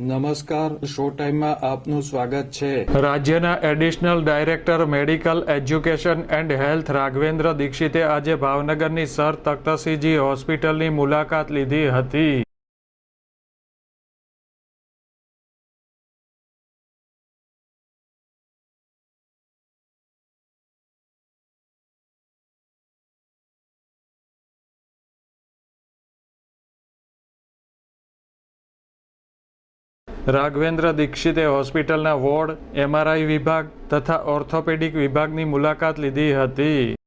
નમસ્કાર, શો ટાઈમમાં આપનું સ્વાગત છે. રાજ્યના additional director medical education and health Raghavendra દીક્ષિતે આજે ભાવનગરની સર તખ્તસિંહજી હોસ્પિટલની મુલાકાત લીધી હતી. રાઘવેન્દ્ર દીક્ષિતે હોસ્પિટલના વોર્ડ એમઆરઆઈ વિભાગ તથા ઓર્થોપેડિક વિભાગની મુલાકાત લીધી હતી.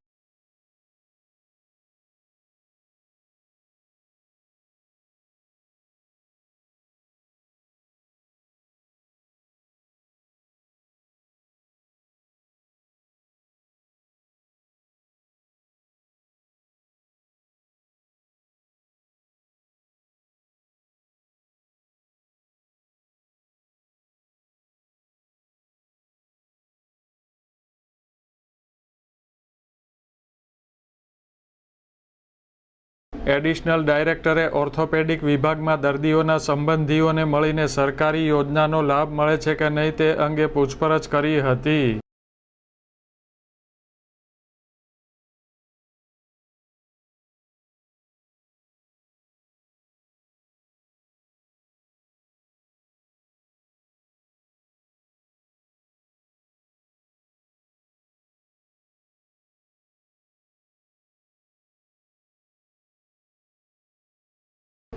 એડિશનલ ડાયરેક્ટરે ઓર્થોપેડિક વિભાગમાં દર્દીઓના સંબંધીઓને મળીને સરકારી યોજનાનો લાભ મળે છે કે નહીં તે અંગે પૂછપરછ કરી હતી.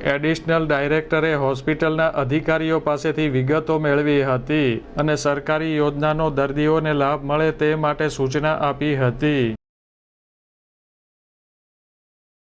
એડિશનલ ડાયરેક્ટરે હોસ્પિટલના અધિકારીઓ પાસેથી વિગતો મેળવી હતી અને સરકારી યોજનાનો દર્દીઓને લાભ મળે તે માટે સૂચના આપી હતી.